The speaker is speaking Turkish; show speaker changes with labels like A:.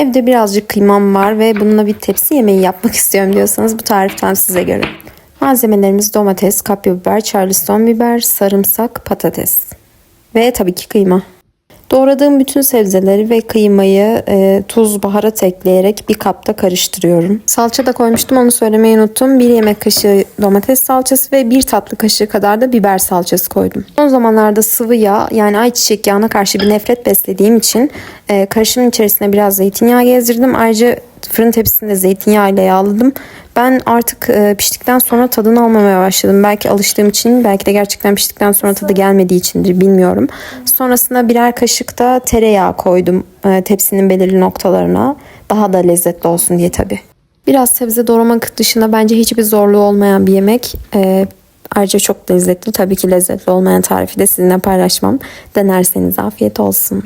A: Evde birazcık kıymam var ve bununla bir tepsi yemeği yapmak istiyorum diyorsanız bu tarif tam size göre. Malzemelerimiz domates, kapya biber, charleston biber, sarımsak, patates ve tabii ki kıyma. Doğradığım bütün sebzeleri ve kıymayı e, tuz, baharat ekleyerek bir kapta karıştırıyorum. Salça da koymuştum onu söylemeyi unuttum. Bir yemek kaşığı domates salçası ve bir tatlı kaşığı kadar da biber salçası koydum. Son zamanlarda sıvı yağ yani ayçiçek yağına karşı bir nefret beslediğim için e, karışımın içerisine biraz zeytinyağı gezdirdim. Ayrıca fırın tepsisinde zeytinyağı ile yağladım. Ben artık e, piştikten sonra tadını almamaya başladım. Belki alıştığım için, belki de gerçekten piştikten sonra tadı gelmediği içindir bilmiyorum. Sonrasında birer kaşık da tereyağı koydum e, tepsinin belirli noktalarına. Daha da lezzetli olsun diye tabii. Biraz sebze doğramak dışında bence hiçbir zorluğu olmayan bir yemek. E, ayrıca çok lezzetli. Tabii ki lezzetli olmayan tarifi de sizinle paylaşmam. Denerseniz afiyet olsun.